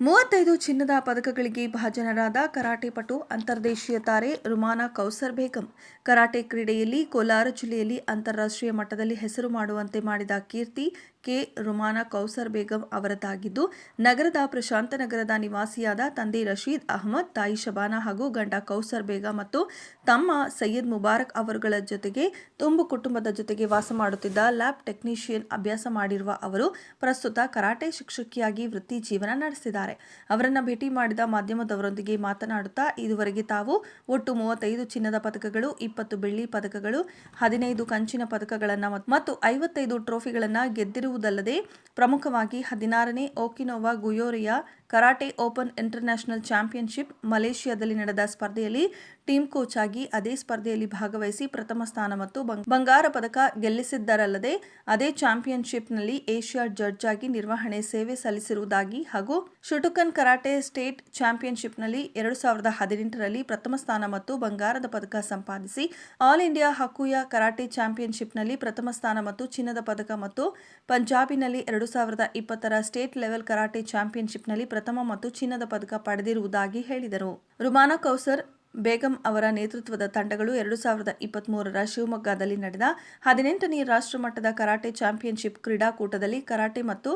ಮೂವತ್ತೈದು ಚಿನ್ನದ ಪದಕಗಳಿಗೆ ಭಾಜನರಾದ ಕರಾಟೆ ಪಟು, ಅಂತರ್ದೇಶೀಯ ತಾರೆ ರುಮಾನಾ ಕೌಸರ್ ಬೇಗಂ. ಕರಾಟೆ ಕ್ರೀಡೆಯಲ್ಲಿ ಕೋಲಾರ ಜಿಲ್ಲೆಯಲ್ಲಿ ಅಂತಾರಾಷ್ಟ್ರೀಯ ಮಟ್ಟದಲ್ಲಿ ಹೆಸರು ಮಾಡುವಂತೆ ಮಾಡಿದ ಕೀರ್ತಿ ಕೆ ರುಮಾನಾ ಕೌಸರ್ ಬೇಗಂ ಅವರದ್ದಾಗಿದ್ದು ನಗರದ ಪ್ರಶಾಂತನಗರದ ನಿವಾಸಿಯಾದ ತಂದೆ ರಶೀದ್ ಅಹಮದ್, ತಾಯಿ ಶಬಾನಾ ಹಾಗೂ ಗಂಡ ಕೌಸರ್ ಬೇಗ ಮತ್ತು ತಮ್ಮ ಸಯ್ಯದ್ ಮುಬಾರಕ್ ಅವರುಗಳ ಜೊತೆಗೆ ತುಂಬು ಕುಟುಂಬದ ಜೊತೆಗೆ ವಾಸ ಮಾಡುತ್ತಿದ್ದ ಲ್ಯಾಬ್ ಟೆಕ್ನಿಷಿಯನ್ ಅಭ್ಯಾಸ ಮಾಡಿರುವ ಅವರು, ಪ್ರಸ್ತುತ ಕರಾಟೆ ಶಿಕ್ಷಕಿಯಾಗಿ ವೃತ್ತಿ ಜೀವನ ನಡೆಸಿದ್ದಾರೆ. ಅವರನ್ನು ಭೇಟಿ ಮಾಡಿದ ಮಾಧ್ಯಮದವರೊಂದಿಗೆ ಮಾತನಾಡುತ್ತಾ, ಇದುವರೆಗೆ ತಾವು ಒಟ್ಟು ಮೂವತ್ತೈದು ಚಿನ್ನದ ಪದಕಗಳು, ಇಪ್ಪತ್ತು ಬೆಳ್ಳಿ ಪದಕಗಳು, ಹದಿನೈದು ಕಂಚಿನ ಪದಕಗಳನ್ನು ಮತ್ತು ಐವತ್ತೈದು ಟ್ರೋಫಿಗಳನ್ನು ಗೆದ್ದಿರುವುದಲ್ಲದೆ ಪ್ರಮುಖವಾಗಿ ಹದಿನಾರನೇ ಓಕಿನೋವಾ ಗುಯೋರಿಯಾ ಕರಾಟೆ ಓಪನ್ ಇಂಟರ್ನ್ಯಾಷನಲ್ ಚಾಂಪಿಯನ್ಶಿಪ್ ಮಲೇಷಿಯಾದಲ್ಲಿ ನಡೆದ ಸ್ಪರ್ಧೆಯಲ್ಲಿ ಟೀಮ್ ಕೋಚ್ ಆಗಿ ಅದೇ ಸ್ಪರ್ಧೆಯಲ್ಲಿ ಭಾಗವಹಿಸಿ ಪ್ರಥಮ ಸ್ಥಾನ ಮತ್ತು ಬಂಗ್- ಬಂಗಾರ ಪದಕ ಗೆಲ್ಲಿಸಿದ್ದರಲ್ಲದೆ ಅದೇ ಚಾಂಪಿಯನ್ಶಿಪ್ನಲ್ಲಿ ಏಷ್ಯಾ ಜಡ್ಜ್ ಆಗಿ ನಿರ್ವಹಣೆ ಸೇವೆ ಸಲ್ಲಿಸಿರುವುದಾಗಿ ಹಾಗೂ ಶುಟುಕನ್ ಕರಾಟೆ ಸ್ಟೇಟ್ ಚಾಂಪಿಯನ್ಶಿಪ್ನಲ್ಲಿ ಎರಡು ಸಾವಿರದ ಹದಿನೆಂಟರಲ್ಲಿ ಪ್ರಥಮ ಸ್ಥಾನ ಮತ್ತು ಬಂಗಾರದ ಪದಕ ಸಂಪಾದಿಸಿ ಆಲ್ ಇಂಡಿಯಾ ಹಕ್ಕುಯ ಕರಾಟೆ ಚಾಂಪಿಯನ್ಶಿಪ್ನಲ್ಲಿ ಪ್ರಥಮ ಸ್ಥಾನ ಮತ್ತು ಚಿನ್ನದ ಪದಕ ಮತ್ತು ಪಂಜಾಬಿನಲ್ಲಿ ಎರಡು ಸಾವಿರದ ಇಪ್ಪತ್ತರ ಸ್ಟೇಟ್ ಲೆವೆಲ್ ಕರಾಟೆ ಚಾಂಪಿಯನ್ಶಿಪ್ನಲ್ಲಿ ಪ್ರಥಮ ಮತ್ತು ಚಿನ್ನದ ಪದಕ ಪಡೆದಿರುವುದಾಗಿ ಹೇಳಿದರು. ರುಮಾನಾ ಕೌಸರ್ ಬೇಗಂ ಅವರ ನೇತೃತ್ವದ ತಂಡಗಳು ಎರಡು ಸಾವಿರದ ಇಪ್ಪತ್ತ್ಮೂರರ ಶಿವಮೊಗ್ಗದಲ್ಲಿ ನಡೆದ ಹದಿನೆಂಟನೇ ರಾಷ್ಟ್ರಮಟ್ಟದ ಕರಾಟೆ ಚಾಂಪಿಯನ್ಶಿಪ್ ಕ್ರೀಡಾಕೂಟದಲ್ಲಿ ಕರಾಟೆ ಮತ್ತು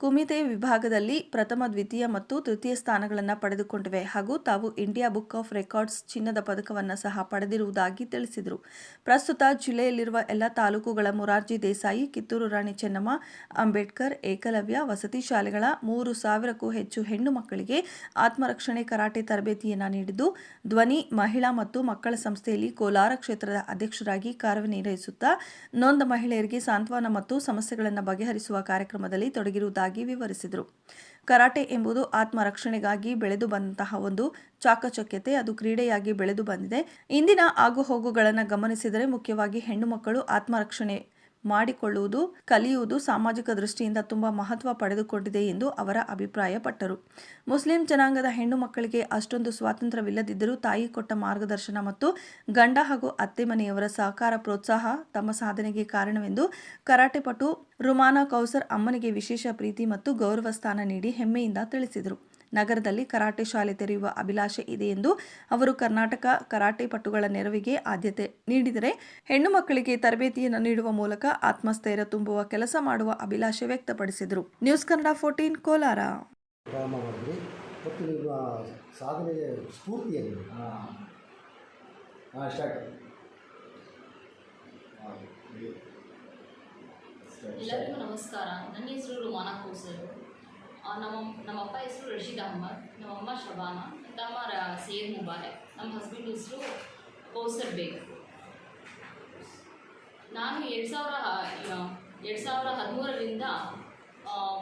ಕುಮಿತೆ ವಿಭಾಗದಲ್ಲಿ ಪ್ರಥಮ, ದ್ವಿತೀಯ ಮತ್ತು ತೃತೀಯ ಸ್ಥಾನಗಳನ್ನು ಪಡೆದುಕೊಂಡಿವೆ ಹಾಗೂ ತಾವು ಇಂಡಿಯಾ ಬುಕ್ ಆಫ್ ರೆಕಾರ್ಡ್ಸ್ ಚಿನ್ನದ ಪದಕವನ್ನು ಸಹ ಪಡೆದಿರುವುದಾಗಿ ತಿಳಿಸಿದರು. ಪ್ರಸ್ತುತ ಜಿಲ್ಲೆಯಲ್ಲಿರುವ ಎಲ್ಲ ತಾಲೂಕುಗಳ ಮುರಾರ್ಜಿ ದೇಸಾಯಿ, ಕಿತ್ತೂರು ರಾಣಿ ಚೆನ್ನಮ್ಮ, ಅಂಬೇಡ್ಕರ್, ಏಕಲವ್ಯ, ವಸತಿ ಶಾಲೆಗಳ ಮೂರು ಸಾವಿರಕ್ಕೂ ಹೆಚ್ಚು ಹೆಣ್ಣು ಮಕ್ಕಳಿಗೆ ಆತ್ಮರಕ್ಷಣೆ, ಕರಾಟೆ ತರಬೇತಿಯನ್ನು ನೀಡಿದ್ದು, ಧ್ವನಿ, ಮಹಿಳಾ ಮತ್ತು ಮಕ್ಕಳ ಸಂಸ್ಥೆಯಲ್ಲಿ ಕೋಲಾರ ಕ್ಷೇತ್ರದ ಅಧ್ಯಕ್ಷರಾಗಿ ಕಾರ್ಯನಿರ್ವಹಿಸುತ್ತಾ, ನೊಂದ ಮಹಿಳೆಯರಿಗೆ ಸಾಂತ್ವನ ಮತ್ತು ಸಮಸ್ಯೆಗಳನ್ನು ಬಗೆಹರಿಸುವ ಕಾರ್ಯಕ್ರಮದಲ್ಲಿ ತೊಡಗಿರುವುದಾಗಿ ವಿವರಿಸಿದರು. ಕರಾಟೆ ಎಂಬುದು ಆತ್ಮರಕ್ಷಣೆಗಾಗಿ ಬೆಳೆದು ಬಂದಂತಹ ಒಂದು ಚಾಕಚಕ್ಯತೆ. ಅದು ಕ್ರೀಡೆಯಾಗಿ ಬೆಳೆದು ಬಂದಿದೆ. ಇಂದಿನ ಆಗುಹೋಗುಗಳನ್ನು ಗಮನಿಸಿದರೆ ಮುಖ್ಯವಾಗಿ ಹೆಣ್ಣು ಮಕ್ಕಳು ಆತ್ಮರಕ್ಷಣೆ ಮಾಡಿಕೊಳ್ಳುವುದು, ಕಲಿಯುವುದು ಸಾಮಾಜಿಕ ದೃಷ್ಟಿಯಿಂದ ತುಂಬ ಮಹತ್ವ ಪಡೆದುಕೊಂಡಿದೆ ಎಂದು ಅವರ ಅಭಿಪ್ರಾಯಪಟ್ಟರು. ಮುಸ್ಲಿಂ ಜನಾಂಗದ ಹೆಣ್ಣು ಮಕ್ಕಳಿಗೆ ಅಷ್ಟೊಂದು ಸ್ವಾತಂತ್ರ್ಯವಿಲ್ಲದಿದ್ದರೂ ತಾಯಿ ಕೊಟ್ಟ ಮಾರ್ಗದರ್ಶನ ಮತ್ತು ಗಂಡ ಹಾಗೂ ಅತ್ತೆ ಮನೆಯವರ ಸಹಕಾರ ಪ್ರೋತ್ಸಾಹ ತಮ್ಮ ಸಾಧನೆಗೆ ಕಾರಣವೆಂದು ಕರಾಟೆ ಪಟು ರುಮಾನಾ ಕೌಸರ್ ಅಮ್ಮನಿಗೆ ವಿಶೇಷ ಪ್ರೀತಿ ಮತ್ತು ಗೌರವ ಸ್ಥಾನ ನೀಡಿ ಹೆಮ್ಮೆಯಿಂದ ತಿಳಿಸಿದರು. ನಗರದಲ್ಲಿ ಕರಾಟೆ ಶಾಲೆ ತೆರೆಯುವ ಅಭಿಲಾಷೆ ಇದೆ ಎಂದು ಅವರು ಕರ್ನಾಟಕ ಕರಾಟೆ ಪಟುಗಳ ನೆರವಿಗೆ ಆದ್ಯತೆ ನೀಡಿದರೆ ಹೆಣ್ಣು ಮಕ್ಕಳಿಗೆ ತರಬೇತಿಯನ್ನು ನೀಡುವ ಮೂಲಕ ಆತ್ಮಸ್ಥೈರ್ಯ ತುಂಬುವ ಕೆಲಸ ಮಾಡುವ ಅಭಿಲಾಷೆ ವ್ಯಕ್ತಪಡಿಸಿದರು. News Kannada fourteen Kolar. ಮತ್ತು ನಿಮ್ಮ ಸಾಧನೆಯ ಸ್ಫೂರ್ತಿಯನ್ನು ಹಾಂ ಹಾಂ ಸ್ಟಾರ್ಟ್ ಎಲ್ಲರಿಗೂ ನಮಸ್ಕಾರ. ನನ್ನ ಹೆಸರು ರುಮಾನಾ ಕೋಸರು. ನಮ್ಮ ನಮ್ಮ ಅಪ್ಪ ಹೆಸರು ರಶೀದ್ ಅಹಮದ್ ನಮ್ಮ ಅಮ್ಮ ಶಬಾನ ತಮ್ಮ ಸೇರ್ ಮುಬಾರಕ್, ನಮ್ಮ ಹಸ್ಬೆಂಡ್ ಹೆಸರು ಕೌಸರ್ ಬೇಗ್. ನಾನು ಎರಡು ಸಾವಿರ ಎರಡು ಸಾವಿರ ಹದಿಮೂರರಿಂದ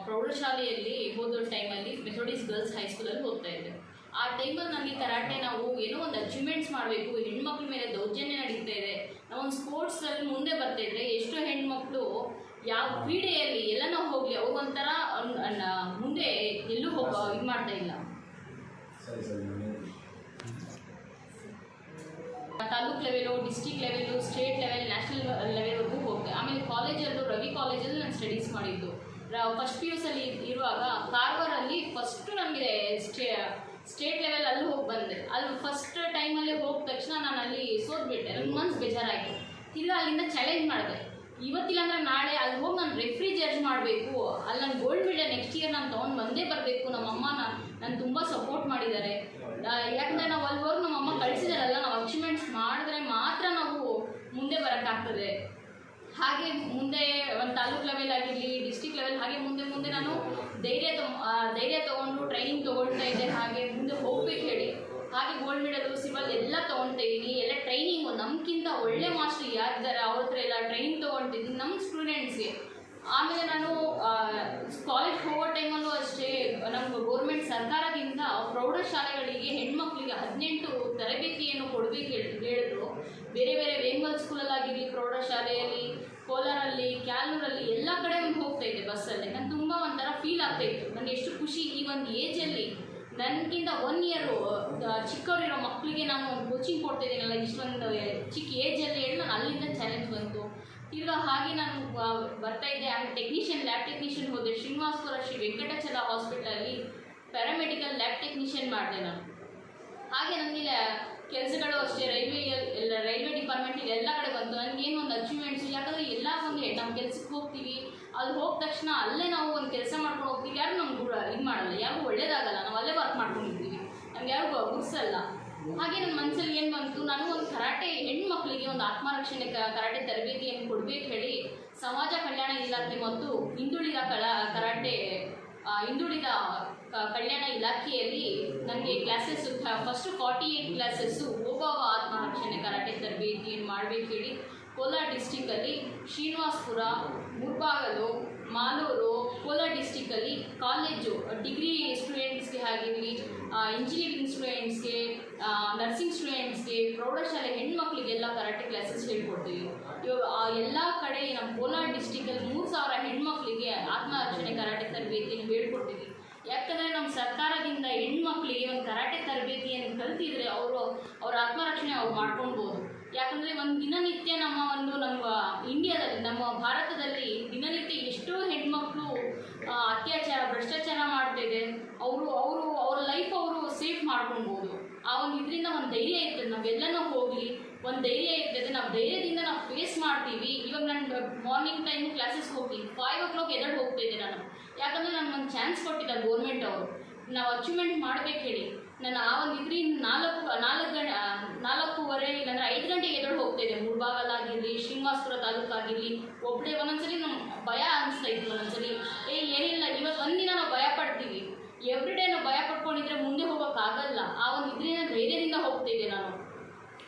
ಪ್ರೌಢಶಾಲೆಯಲ್ಲಿ ಓದೋ ಟೈಮಲ್ಲಿ ಮೆಥೋಡಿಸ್ ಗರ್ಲ್ಸ್ ಹೈಸ್ಕೂಲಲ್ಲಿ ಹೋಗ್ತಾ ಇದ್ದೆ. ಆ ಟೈಮಲ್ಲಿ ನನಗೆ ಕರಾಟೆ ನಾವು ಏನೋ ಒಂದು ಅಚೀವ್ಮೆಂಟ್ಸ್ ಮಾಡಬೇಕು, ಹೆಣ್ಮಕ್ಳ ಮೇಲೆ ದೌರ್ಜನ್ಯ ನಡೀತಾ ಇದೆ. ನಾವೊಂದು ಸ್ಪೋರ್ಟ್ಸಲ್ಲಿ ಮುಂದೆ ಬರ್ತಾ ಇದ್ರೆ ಎಷ್ಟೋ ಹೆಣ್ಮಕ್ಳು ಯಾವ ಕ್ರೀಡೆಯಲ್ಲಿ ಎಲ್ಲನೂ ಹೋಗಲಿ ಅವ್ರಿಗೊಂಥರ ಮುಂದೆ ಎಲ್ಲೂ ಹೋಗ ಇದು ಮಾಡ್ತಾ ಇಲ್ಲ. Taluk level district level state level national ಲೆವೆಲ್ವರೆಗೂ ಹೋಗ್ತೆ ಆಮೇಲೆ ಕಾಲೇಜಲ್ಲೂ ರವಿ ಕಾಲೇಜಲ್ಲಿ ನಾನು ಸ್ಟಡೀಸ್ ಮಾಡಿದ್ದು. ಫಸ್ಟ್ ಪಿ ಯು ಸಲ್ಲಿ ಇರುವಾಗ ಕಾರ್ವಾರಲ್ಲಿ ಫಸ್ಟು ನಮಗೆ ಸ್ಟೇ ಸ್ಟೇಟ್ ಲೆವೆಲ್ ಅಲ್ಲಿ ಹೋಗಿ ಬಂದೆ. ಅಲ್ಲಿ ಫಸ್ಟ್ ಟೈಮಲ್ಲಿ ಹೋದ ತಕ್ಷಣ ನಾನು ಅಲ್ಲಿ ಸೋತ್ಬಿಟ್ಟೆ. ನನ್ನ ಮನ್ಸು ಬೇಜಾರಾಯಿತು. ಇಲ್ಲ ಅಲ್ಲಿಂದ ಚಾಲೆಂಜ್ ಮಾಡಿದೆ. ಇವತ್ತಿಲ್ಲ ಅಂದ್ರೆ ನಾಳೆ ಅಲ್ಲಿ ಹೋಗಿ ನಾನು ರೆಫ್ರಿ ಜಡ್ಜ್ ಮಾಡಬೇಕು. ಅಲ್ಲಿ ನಾನು ಗೋಲ್ಡ್ ಮೆಡಲ್ ನೆಕ್ಸ್ಟ್ ಇಯರ್ ನಾನು ತೊಗೊಂಡು ಬಂದೇ ಬರಬೇಕು. ನಮ್ಮ ಅಮ್ಮ ನಾನು ತುಂಬ ಸಪೋರ್ಟ್ ಮಾಡಿದ್ದಾರೆ. ಯಾಕಂದರೆ ನಾವು ಅಲ್ಲಿ ಹೋಗಿ ನಮ್ಮ ಅಮ್ಮ ಕಳಿಸಿದಾರಲ್ಲ, ನಾವು ಅಚೀವ್ಮೆಂಟ್ಸ್ ಮಾಡಿದ್ರೆ ಮಾತ್ರ ನಾವು ಮುಂದೆ ಬರೋಕ್ಕಾಗ್ತದೆ. ಹಾಗೆ ಮುಂದೆ ಒಂದು ತಾಲೂಕ್ ಲೆವೆಲ್ ಆಗಿರಲಿ ಡಿಸ್ಟಿಕ್ ಲೆವೆಲ್ ಹಾಗೆ ಮುಂದೆ ಮುಂದೆ ನಾನು ಧೈರ್ಯ ತೊ ಧೈರ್ಯ ತೊಗೊಂಡು ಟ್ರೈನಿಂಗ್ ತೊಗೊಳ್ತಾ ಇದ್ದೆ ಹಾಗೆ ಮುಂದೆ ಹೋಗ್ಬೇಕು ಹೇಳಿ. ಹಾಗೆ ಗೋಲ್ಡ್ ಮೆಡಲು ಸಿಲ್ವರ್ ಎಲ್ಲ ತಗೊಂಡಿದ್ದೀನಿ ಎಲ್ಲ ಟ್ರೈನಿಂಗು ನಮ್ಗಿಂತ ಒಳ್ಳೆ ಮಾಸ್ಟರ್ ಯಾರಿದ್ದಾರೆ? ಅವ್ರ ಹತ್ರ ಎಲ್ಲ ಟ್ರೈನಿಂಗ್ ತೊಗೊಳ್ತಿದ್ದೀನಿ ನಮ್ಮ ಸ್ಟೂಡೆಂಟ್ಸ್ಗೆ ಆಮೇಲೆ ನಾನು ಕಾಲೇಜ್ ಹೋಗೋ ಟೈಮಲ್ಲೂ ಅಷ್ಟೇ ನಮ್ಮ ಗೌರ್ಮೆಂಟ್ ಸರ್ಕಾರದಿಂದ ಪ್ರೌಢಶಾಲೆಗಳಿಗೆ ಹೆಣ್ಮಕ್ಳಿಗೆ ಹದಿನೆಂಟು ತರಬೇತಿಯನ್ನು ಕೊಡಬೇಕು ಹೇಳಿದ್ರು. ಬೇರೆ ಬೇರೆ ವೇಂಗಲ್ ಸ್ಕೂಲಲ್ಲಾಗಿರಲಿ ಪ್ರೌಢಶಾಲೆಯಲ್ಲಿ, ಕೋಲಾರಲ್ಲಿ ಕ್ಯಾಲೂರಲ್ಲಿ ಎಲ್ಲ ಕಡೆ ಹೋಗ್ತಾ ಇದ್ದೆ ಬಸ್ಸಲ್ಲಿ ನಂಗೆ ತುಂಬ ಒಂಥರ ಫೀಲ್ ಆಗ್ತಾ ಇತ್ತು. ನನಗೆ ಎಷ್ಟು ಖುಷಿ ಈ ಒಂದು ಏಜಲ್ಲಿ ನನಗಿಂತ ಒನ್ ಇಯರು ಚಿಕ್ಕವರಿರೋ ಮಕ್ಕಳಿಗೆ ನಾನು ಕೋಚಿಂಗ್ ಕೊಡ್ತಿದ್ದೀನಲ್ಲ ಇಷ್ಟೊಂದು ಚಿಕ್ಕ ಏಜಲ್ಲಿ ಹೇಳಿ ನಾನು ಅಲ್ಲಿಂದ ಚಾಲೆಂಜ್ ಬಂತು. ತಿರ್ಗಾ ಹಾಗೆ ನಾನು ಬರ್ತಾ ಇದ್ದೆ. ಆಮೇಲೆ ಟೆಕ್ನಿಷಿಯನ್ ಲ್ಯಾಬ್ ಟೆಕ್ನಿಷಿಯನ್ ಹೋದೆ. ಶ್ರೀನಿವಾಸಪುರ ಶ್ರೀ ವೆಂಕಟಾಚಲ ಹಾಸ್ಪಿಟಲಲ್ಲಿ ಲ್ಯಾಬ್ ಟೆಕ್ನಿಷಿಯನ್ ಮಾಡಿದೆ ನಾನು. ಹಾಗೆ ನನಗೆ ಕೆಲಸಗಳು ಅಷ್ಟೇ, ರೈಲ್ವೆ ಎಲ್ಲ, ರೈಲ್ವೆ ಡಿಪಾರ್ಟ್ಮೆಂಟ್ ಎಲ್ಲ ಕಡೆ ಬಂತು. ನನಗೇನು ಒಂದು ಅಚೀವ್ಮೆಂಟ್ಸ್ ಯಾಕಂದರೆ ಎಲ್ಲ ಒಂದು ನಮ್ಮ ಕೆಲಸಕ್ಕೆ ಹೋಗ್ತೀವಿ. ಅಲ್ಲಿ ಹೋದ ತಕ್ಷಣ ಅಲ್ಲೇ ನಾವು ಒಂದು ಕೆಲಸ ಮಾಡ್ಕೊಂಡು ಹೋಗ್ತೀವಿ. ಯಾರು ನಮ್ಗೆ ಇದು ಮಾಡಲ್ಲ. ಯಾರಿಗೂ ಒಳ್ಳೇದಾಗಲ್ಲ. ನಾವು ಅಲ್ಲೇ ವರ್ಕ್ ಮಾಡ್ಕೊಂಡಿರ್ತೀವಿ ನಮ್ಗೆ ಯಾರು ಗುರ್ಸಲ್ಲ ಹಾಗೆ ನನ್ನ ಮನಸ್ಸಲ್ಲಿ ಏನು ಬಂತು? ನಾನು ಒಂದು ಕರಾಟೆ ಹೆಣ್ಮಕ್ಳಿಗೆ ಒಂದು ಆತ್ಮರಕ್ಷಣೆ ಕರಾಟೆ ತರಬೇತಿಯನ್ನು ಕೊಡಬೇಕು ಹೇಳಿ ಸಮಾಜ ಕಲ್ಯಾಣ ಇಲಾಖೆ ಮತ್ತು ಹಿಂದುಳಿದ ಕಲಾ ಕರಾಟೆ ಹಿಂದುಳಿದ ಕಲ್ಯಾಣ ಇಲಾಖೆಯಲ್ಲಿ ನನಗೆ classes first forty eight classes ಒಬ್ಬ ಆತ್ಮರಕ್ಷಣೆ ಕರಾಟೆ ತರಬೇತಿಯನ್ನು ಮಾಡಬೇಕು ಹೇಳಿ ಕೋಲಾರ ಡಿಸ್ಟಿಕ್ಕಲ್ಲಿ ಶ್ರೀನಿವಾಸ್ಪುರ ಮುರ್ಬಾಗಲು ಮಾಲೂರು, ಕೋಲಾರ ಡಿಸ್ಟಿಕ್ಕಲ್ಲಿ ಕಾಲೇಜು ಡಿಗ್ರಿ ಸ್ಟೂಡೆಂಟ್ಸ್ಗೆ ಆಗಿರಲಿ ಇಂಜಿನಿಯರಿಂಗ್ ಸ್ಟೂಡೆಂಟ್ಸ್ಗೆ ನರ್ಸಿಂಗ್ ಸ್ಟೂಡೆಂಟ್ಸ್ಗೆ ಪ್ರೌಢಶಾಲೆ ಹೆಣ್ಮಕ್ಳಿಗೆಲ್ಲ ಕರಾಟೆ ಕ್ಲಾಸಸ್ ಹೇಳ್ಕೊಡ್ತೀವಿ. ಇವಾಗ ಎಲ್ಲ ಕಡೆ ನಮ್ಮ ಕೋಲಾರ ಡಿಸ್ಟಿಕಲ್ಲಿ ಮೂರು ಸಾವಿರ ಹೆಣ್ಮಕ್ಳಿಗೆ ಆತ್ಮರಕ್ಷಣೆ ಕರಾಟೆ ತರಬೇತಿಯನ್ನು ಹೇಳ್ಕೊಡ್ತೀವಿ. ಯಾಕಂದರೆ ನಮ್ಮ ಸರ್ಕಾರದಿಂದ ಹೆಣ್ಮಕ್ಳಿಗೆ ಒಂದು ಕರಾಟೆ ತರಬೇತಿಯನ್ನು ಕಲ್ತಿದ್ರೆ ಅವರು, ಅವ್ರ ಆತ್ಮರಕ್ಷಣೆ ಅವ್ರು ಮಾಡ್ಕೊಳ್ಬೋದು ಯಾಕಂದರೆ ಒಂದು ದಿನನಿತ್ಯ ನಮ್ಮ ಒಂದು ನಮ್ಮ ಇಂಡಿಯಾದಲ್ಲಿ, ನಮ್ಮ ಭಾರತದಲ್ಲಿ ದಿನನಿತ್ಯ ಎಷ್ಟೋ ಹೆಣ್ಮಕ್ಳು ಅತ್ಯಾಚಾರ, ಭ್ರಷ್ಟಾಚಾರ ಮಾಡ್ತಿದೆ ಅವರು ಅವರು, ಅವ್ರ ಲೈಫ್ ಅವರು ಸೇಫ್ ಮಾಡ್ಕೊಳ್ಬೋದು. ಆ ಒಂದು ಇದರಿಂದ ಒಂದು ಧೈರ್ಯ ಇರ್ತದೆ. ನಾವೆಲ್ಲನೂ ಹೋಗಲಿ ಒಂದು ಧೈರ್ಯ ಇರ್ತದೆ. ನಾವು ಧೈರ್ಯದಿಂದ ನಾವು ಫೇಸ್ ಮಾಡ್ತೀವಿ. ಇವಾಗ ನಾನು ಮಾರ್ನಿಂಗ್ ಟೈಮ್ ಕ್ಲಾಸಸ್ ಹೋಗ್ತೀನಿ. ಫೈವ್ ಓ ಕ್ಲಾಕ್ ಎದ್ದು ಹೋಗ್ತಾ ಇದ್ದೆ ನಾನು. ಯಾಕಂದರೆ ನನಗೆ ಒಂದು ಚಾನ್ಸ್ ಕೊಟ್ಟಿದ್ದಾರೆ ಗೋರ್ಮೆಂಟ್ ಅವರು. ನಾವು ಅಚೀವ್ಮೆಂಟ್ ಮಾಡ್ಬೇಕು ಹೇಳಿ. ನಾನು ಆ ಒಂದು ಇದ್ರಿಂದ ನಾಲ್ಕು ನಾಲ್ಕು ಗಂಟೆ ನಾಲ್ಕೂವರೆ ಇಲ್ಲಾಂದ್ರೆ ಐದು ಗಂಟೆಗೆ ಎದುರು ಹೋಗ್ತಾ ಇದ್ದೆ. ಮುಳ್ಬಾಗಲಾಗಿರಲಿ ಶ್ರೀನಿವಾಸಪುರ ತಾಲೂಕಾಗಿರಲಿ ಒಬ್ಬಳೇ ಒಂದೊಂದ್ಸಲಿ ನಮ್ಗೆ ಭಯ ಅನಿಸ್ತಾ ಇತ್ತು ಒಂದೊಂದ್ಸಲಿ. ಏ, ಏನಿಲ್ಲ, ಇವತ್ತು ಒಂದಿನ ನಾವು ಭಯ ಪಡ್ತೀವಿ. ಎವ್ರಿ ಡೇ ನಾವು ಭಯ ಪಡ್ಕೊಂಡಿದ್ರೆ ಮುಂದೆ ಹೋಗೋಕ್ಕಾಗಲ್ಲ ಆ ಒಂದು ಇದರಿಂದ ಧೈರ್ಯದಿಂದ ಹೋಗ್ತಾ ಇದ್ದೆ ನಾನು.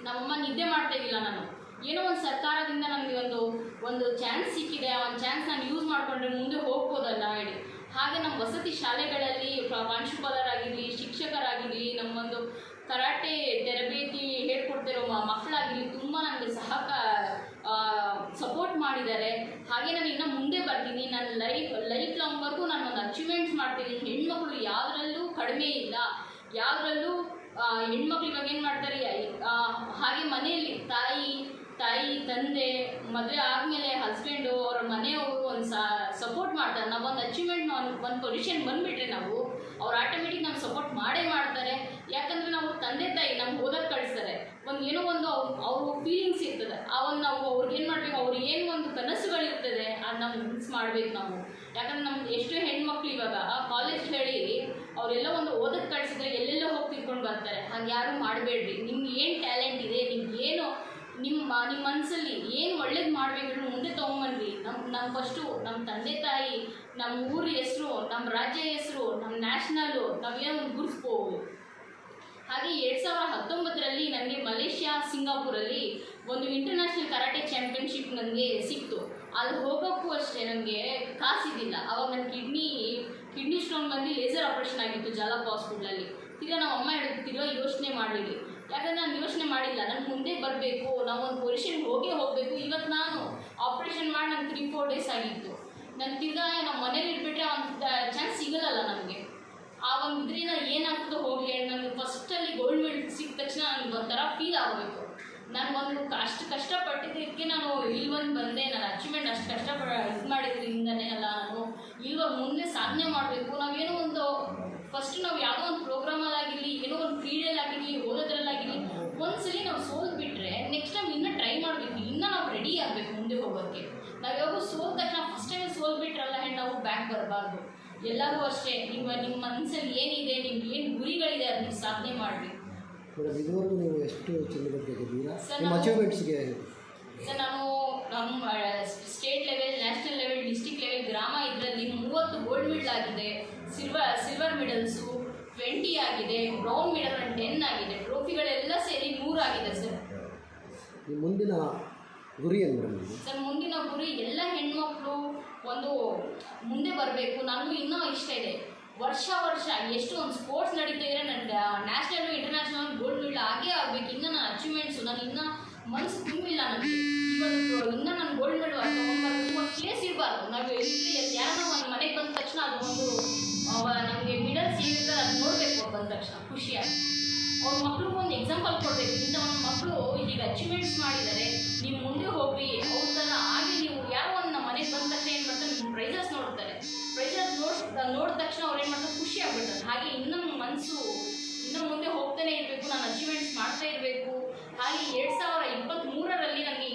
ನಮ್ಮಮ್ಮ ನಿದ್ದೆ ಮಾಡ್ತಾ ಇದ್ದಿಲ್ಲ ನಾನು. ಏನೋ ಒಂದು ಸರ್ಕಾರದಿಂದ ನಮಗೆ ಒಂದು ಒಂದು ಚಾನ್ಸ್ ಸಿಕ್ಕಿದೆ. ಆ ಒಂದು ಚಾನ್ಸ್ ನಾನು ಯೂಸ್ ಮಾಡಿಕೊಂಡ್ರೆ ಮುಂದೆ ಹೋಗ್ಬೋದಲ್ಲ ಹೇಳಿ. ಹಾಗೆ ನಮ್ಮ ವಸತಿ ಶಾಲೆಗಳಲ್ಲಿ ಪ್ರ- ಪ್ರಾಂಶುಪಾಲರಾಗಿರಲಿ, ಶಿಕ್ಷಕರಾಗಿರಲಿ, ನಮ್ಮೊಂದು ಕರಾಟೆ ತರಬೇತಿ ಹೇಳ್ಕೊಡ್ತಿರೋ ಮಕ್ಕಳಾಗಿರಲಿ ತುಂಬ ನನಗೆ ಸಹಕ ಸಪೋರ್ಟ್ ಮಾಡಿದ್ದಾರೆ. ಹಾಗೆ ನಾನು ಇನ್ನೂ ಮುಂದೆ ಬರ್ತೀನಿ. ನನ್ನ ಲೈಫ್ ಲೈಫ್ ಲಾಂಗ್ವರೆಗೂ ನಾನು ಒಂದು ಅಚೀವ್ಮೆಂಟ್ಸ್ ಮಾಡ್ತೀನಿ. ಹೆಣ್ಮಕ್ಳು ಯಾವುದರಲ್ಲೂ ಕಡಿಮೆ ಇಲ್ಲ. ಯಾವುದರಲ್ಲೂ ಹೆಣ್ಮಕ್ಳು ಇವಾಗ ಏನು ಮಾಡ್ತಾರೆ ಹಾಗೆ ಮನೆಯಲ್ಲಿ ತಾಯಿ ತಾಯಿ, ತಂದೆ, ಮದುವೆ ಆದಮೇಲೆ ಹಸ್ಬೆಂಡು ಅವ್ರ ಮನೆಯವರು ಒಂದು ಸಪೋರ್ಟ್ ಮಾಡ್ತಾರೆ. ನಾವು ಒಂದು ಅಚೀವ್ಮೆಂಟ್ ಒಂದು ಪೊಸಿಷನ್ ಬಂದುಬಿಟ್ರೆ ನಾವು, ಅವ್ರು ಆಟೋಮೆಟಿಕ್ ನಮ್ಗೆ ಸಪೋರ್ಟ್ ಮಾಡೇ ಮಾಡ್ತಾರೆ. ಯಾಕಂದರೆ ನಾವು ತಂದೆ ತಾಯಿ, ನಮ್ಗೆ ಓದಕ್ಕೆ ಕಳಿಸ್ತಾರೆ. ಒಂದು ಏನೋ ಒಂದು ಅವ್ರ ಫೀಲಿಂಗ್ಸ್ ಇರ್ತದೆ. ಒಂದು ನಾವು ಅವ್ರಿಗೆ ಏನು ಮಾಡ್ಬೇಕು ಅವ್ರಿಗೆ ಏನು ಒಂದು ಕನಸುಗಳಿರ್ತದೆ ಅದು ನಾವು ಮಿಸ್ ಮಾಡ್ಬೇಕು ನಾವು. ಯಾಕಂದ್ರೆ ನಮ್ಗೆ ಎಷ್ಟು ಹೆಣ್ಮಕ್ಳು ಇವಾಗ ಕಾಲೇಜ್ ಹೇಳಿ ಅವರೆಲ್ಲ ಒಂದು ಓದಕ್ಕೆ ಕಳಿಸಿದ್ರೆ ಎಲ್ಲೆಲ್ಲೋ ಹೋಗಿ ತಿಳ್ಕೊಂಡು ಬರ್ತಾರೆ. ಹಾಗೆ ಯಾರು ಮಾಡಬೇಡ್ರಿ. ನಿಮ್ಗೆ ಏನು ಟ್ಯಾಲೆಂಟ್ ಇದೆ, ನಿಮ್ಗೆ ಏನು ನಿಮ್ಮ ನಿಮ್ಮ ಮನಸ್ಸಲ್ಲಿ ಏನು ಒಳ್ಳೇದು ಮಾಡಬೇಕು ಮುಂದೆ ತೊಗೊಂಬನ್ರಿ. ನಮ್ಮ ನಮ್ಮ ಫಸ್ಟು ನಮ್ಮ ತಂದೆ ತಾಯಿ ನಮ್ಮ ಊರ ಹೆಸರು ನಮ್ಮ ರಾಜ್ಯ ಹೆಸರು ನಮ್ಮ ನ್ಯಾಷನಲ್ಲು ನಾವೇನೋ ಒಂದು ಗುರುತಿಸ್ಬೋದು ಹಾಗೆ ಎರಡು ಸಾವಿರದ ಹತ್ತೊಂಬತ್ತರಲ್ಲಿ ನನಗೆ ಮಲೇಷ್ಯಾ, ಸಿಂಗಾಪುರಲ್ಲಿ ಒಂದು ಇಂಟರ್ನ್ಯಾಷನಲ್ ಕರಾಟೆ ಚಾಂಪಿಯನ್ಶಿಪ್ ನನಗೆ ಸಿಕ್ತು. ಅಲ್ಲಿ ಹೋಗೋಕ್ಕೂ ಅಷ್ಟೇ ನನಗೆ ಕಾಸಿದ್ದಿಲ್ಲ. ಅವಾಗ ನನ್ನ ಕಿಡ್ನಿ ಕಿಡ್ನಿ ಸ್ಟೋನ್ ಬಂದು ಲೇಸರ್ ಆಪ್ರೇಷನ್ ಆಗಿತ್ತು ಜಾಲಪ್ಪ ಹಾಸ್ಪಿಟ್ಲಲ್ಲಿ ಈಗ ನಮ್ಮ ಅಮ್ಮ ಹೇಳ್ತಿರೋ ಯೋಚನೆ ಮಾಡಿರಿ ಯಾಕಂದ್ರೆ ನಾನು ಯೋಚನೆ ಮಾಡಿಲ್ಲ. ನಾನು ಮುಂದೆ ಬರಬೇಕು, ನಾವು ಒಂದು ಪೊಸಿಷನ್ ಹೋಗೇ ಹೋಗಬೇಕು. ಇವತ್ತು ನಾನು ಆಪ್ರೇಷನ್ ಮಾಡಿ ನಾನು ತ್ರೀ ಫೋರ್ ಡೇಸ್ ಆಗಿತ್ತು. ನಾನು ತಿರ್ಗಾ ನಮ್ಮ ಮನೇಲಿ ಇಟ್ಬಿಟ್ರೆ ಒಂದು ಚಾನ್ಸ್ ಸಿಗಲ್ಲಲ್ಲ ನನಗೆ ಆ ಒಂದು ಇದರಿಂದ ಏನಾಗ್ತದೋ ಹೋಗಲಿ ನನಗೆ ಫಸ್ಟಲ್ಲಿ ಗೋಲ್ಡ್ ಮೆಡಲ್ ಸಿಕ್ಕ ತಕ್ಷಣ ನನಗೆ ಒಂಥರ ಫೀಲ್ ಆಗಬೇಕು. ನಾನು ಒಂದು ಅಷ್ಟು ಕಷ್ಟಪಟ್ಟಿದ್ದಕ್ಕೆ ನಾನು ಇಲ್ಲಿ ಒಂದು ಬಂದೆ. ನಾನು ಅಚೀವ್ಮೆಂಟ್ ಅಷ್ಟು ಕಷ್ಟಪಡ, ಇದು ಮಾಡಿದ್ರಿಂದನೇ ಅಲ್ಲ ನಾನು ಇಲ್ವ ಮುಂದೆ ಸಾಧನೆ ಮಾಡಬೇಕು. ನಾವೇನೋ ಒಂದು ಫಸ್ಟ್ ನಾವು ಯಾವುದೋ ಒಂದು ಪ್ರೋಗ್ರಾಮಲ್ಲಾಗಿರಲಿ ಏನೋ ಒಂದು ಕ್ರೀಡೆಯಲ್ಲಾಗಿರಲಿ ಓದೋದ್ರಲ್ಲಾಗಿರಲಿ ಒಂದ್ಸಲಿ ನಾವು ಸೋಲ್ ಬಿಟ್ರೆ ನೆಕ್ಸ್ಟ್ ಟೈಮ್ ಇನ್ನೂ ಟ್ರೈ ಮಾಡಬೇಕು ಇನ್ನೂ ನಾವು ರೆಡಿ ಆಗಬೇಕು ಮುಂದೆ ಹೋಗೋಕ್ಕೆ ನಾವು ಯಾವಾಗ ಸೋಲ್ ತಕ್ಷಣ ಫಸ್ಟ್ ಟೈಮ್ ಸೋಲ್ ಬಿಟ್ರಲ್ಲ ಹೆಣ್ಣು ನಾವು ಬ್ಯಾಕ್ ಬರಬಾರ್ದು. ಎಲ್ಲರೂ ಅಷ್ಟೇ ನಿಮ್ಮ ನಿಮ್ಮ ಮನಸ್ಸಲ್ಲಿ ಏನಿದೆ ನಿಮ್ಗೆ ಏನು ಗುರಿಗಳಿದೆ ಅದನ್ನ ಸಾಧನೆ ಮಾಡಬೇಕು. ಮೇಡಮ್ ಇದುವರೆಗೂ ನೀವು ಎಷ್ಟು ನಿಮ್ಮ ಅಚೀವ್ಮೆಂಟ್ಸ್ಗೆ ಸರ್ ನಾನು ನಮ್ಮ state level national level district level ಗ್ರಾಮ ಇದರಲ್ಲಿ ಮೂವತ್ತು ಗೋಲ್ಡ್ ಮೆಡಲ್ ಆಗಿದೆ. ಸಿಲ್ವರ್ ಸಿಲ್ವರ್ ಮೆಡಲ್ಸು ಟ್ವೆಂಟಿ ಆಗಿದೆ ಬ್ರೌನ್ ಮೆಡಲ್ ಟೆನ್ ಆಗಿದೆ ಟ್ರೋಫಿಗಳೆಲ್ಲ ಸೇರಿ ನೂರಾಗಿದೆ ಸರ್ ನಿಮ್ಮ ಮುಂದಿನ ಗುರಿ ಸರ್ ಮುಂದಿನ ಗುರಿ ಎಲ್ಲ ಹೆಣ್ಮಕ್ಳು ಒಂದು ಮುಂದೆ ಬರಬೇಕು ನನಗೂ ಇನ್ನೂ ಇಷ್ಟ ಇದೆ. ವರ್ಷ ವರ್ಷ ಎಷ್ಟು ಒಂದು ಸ್ಪೋರ್ಟ್ಸ್ ನಡೀತಾ ಇದ್ರೆ ನನ್ನ ನ್ಯಾಷನಲ್ ಇಂಟರ್ನ್ಯಾಷನಲ್ ಗೋಲ್ಡ್ ಮೆಡಲ್ ಆಗೇ ಆಗಬೇಕು ಇನ್ನೂ ನನ್ನ ಅಚೀವ್ಮೆಂಟ್ಸು ನಾನು ಇನ್ನೂ ಮನಸ್ಸು ತುಂಬಿಲ್ಲ ನನಗೆ ಇವತ್ತು ಇನ್ನೂ ನಾನು ಗೋಲ್ಡ್ ಮೆಡಲ್ ಒಂದು ಪ್ಲೇಸ್ ಇರಬಾರ್ದು. ನಾವು ಎಲ್ಲಿ ಯಾರನ್ನ ಒಂದು ಮನೆಗೆ ಬಂದ ತಕ್ಷಣ ಅದು ಒಂದು ಅವ ನಮಗೆ ಮಿಡಲ್ ಸೀನಿಂದ ಅದು ನೋಡಬೇಕು ಬಂದ ತಕ್ಷಣ, ಖುಷಿಯಾಗಿ. ಅವ್ರ ಮಕ್ಳಿಗೆ ಒಂದು ಎಕ್ಸಾಂಪಲ್ ಕೊಡಬೇಕು. ಇಂಥ ಒಂದು ಮಕ್ಕಳು ಈಗ ಅಚೀವ್ಮೆಂಟ್ಸ್ ಮಾಡಿದ್ದಾರೆ ನೀವು ಮುಂದೆ ಹೋಗಿ ಅವ್ರ ಥರ ಆಗಿ ನೀವು ಯಾರೋ ಒಂದು ನಮ್ಮ ಮನೆಗೆ ಬಂದ ತಕ್ಷಣ ಏನು ಮಾಡ್ತಾರೆ ನಿಮ್ಮ ಪ್ರೈಸಸ್ ನೋಡ್ತಾರೆ. ಪ್ರೈಸಸ್ ನೋಡಿ ನೋಡಿದ ತಕ್ಷಣ ಅವ್ರು ಏನು ಮಾಡ್ತಾರೆ ಖುಷಿ ಆಗ್ಬಿಡ್ತಾರೆ ಹಾಗೆ ಇನ್ನೊಂದು ಮನಸ್ಸು ಇನ್ನೂ ಮುಂದೆ ಹೋಗ್ತಾನೆ ಇರಬೇಕು, ನಾನು ಅಚೀವ್ಮೆಂಟ್ಸ್ ಮಾಡ್ತಾ ಇರಬೇಕು. ಹಾಗೆ ಎರಡು ಸಾವಿರ ಇಪ್ಪತ್ತ್ಮೂರರಲ್ಲಿ ನನಗೆ